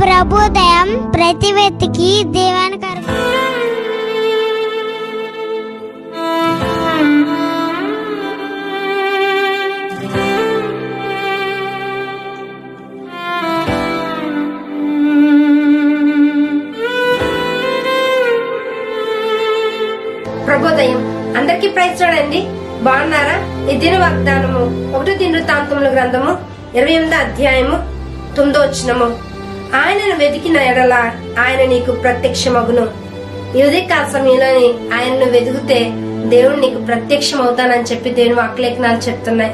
ప్రభుదయం ప్రతి వ్యక్తికి దీవెనకరం. ప్రభోదయం. అందరికీ ప్రైజ్ చూడండి. బాగున్నారా? ఈ దిన వాగ్దానము ఒకటో దినవృత్తాంతముల గ్రంథము ఇరవై ఎనిమిదో అధ్యాయము తొమ్మిదో వచ్చినము ఆయనను వెతికిన ఎడల ఆయన నీకు ప్రత్యక్షమగును. ఈ ఉదయకాల సమయంలోని ఆయనను వెతికితే దేవుడు నీకు ప్రత్యక్షమవుతానని చెప్పి దేవుని వాక్లేఖనాలు చెప్తున్నాయి.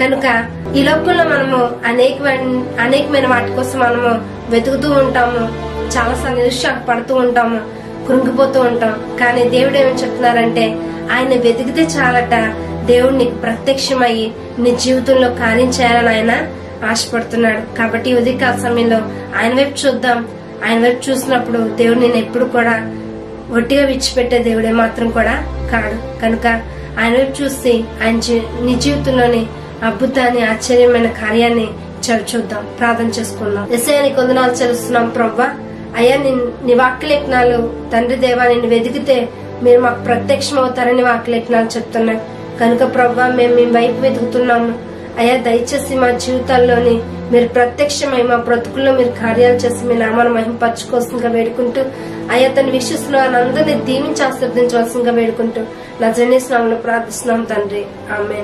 కనుక ఈ లోకంలో మనము అనేకమైన అనేకమైన వాటి కోసం మనము వెతుకుతూ ఉంటాము. చాలా నిరుత్సాహపడుతూ ఉంటాము కృంగిపోతూ ఉంటాం. కానీ దేవుడు ఏమని చెప్తున్నారంటే ఆయన వెతికితే చాలట దేవుడు నీకు ప్రత్యక్షమయ్యి నీ జీవితంలో కార్యం చేయాలని ఆయన ఆశపడుతున్నాడు. కాబట్టి ఈ ఉదయకాల సమయంలో ఆయన వైపు చూద్దాం. ఆయన వైపు చూసినప్పుడు దేవుడు నేను ఎప్పుడు కూడా ఒట్టిగా విడిచిపెట్టే దేవుడే మాత్రం కూడా కాడు. కనుక ఆయన వైపు చూసి ఆయన జీ- నీ జీవితంలోని అద్భుతాన్ని ఆశ్చర్యమైన కార్యాన్ని చవి చూద్దాం. ప్రార్థన చేసుకుందాం. ఎస్ఐని కొందనాలు చెల్లిస్తున్నాం ప్రవ్వా అయ్యా నీ- వాక్యలేఖనాలు తండ్రి దేవా నిన్ను వెతికితే మీరు మాకు ప్రత్యక్షం అవుతారని వాక్యలేఖనాలు చెప్తున్నాయి. కనుక ప్రవ్వా మేము మీ వైపు వెతుకుతున్నాము. అయ్యా దయచేసి మా జీవితాల్లోని మీరు ప్రత్యక్షమై మా బ్రతుకుల్లో మీరు కార్యాలు చేసి మీ నామాన్ని మహింపరచుకోవాల్సిందిగా వేడుకుంటూ అయ్యా తన విశ్వసులో అందరినీ దీవించి ఆశ్రదించవలసిందిగా వేడుకుంటూ నా జనేశ్వరంలో ప్రార్థిస్తున్నాం తండ్రి. ఆమె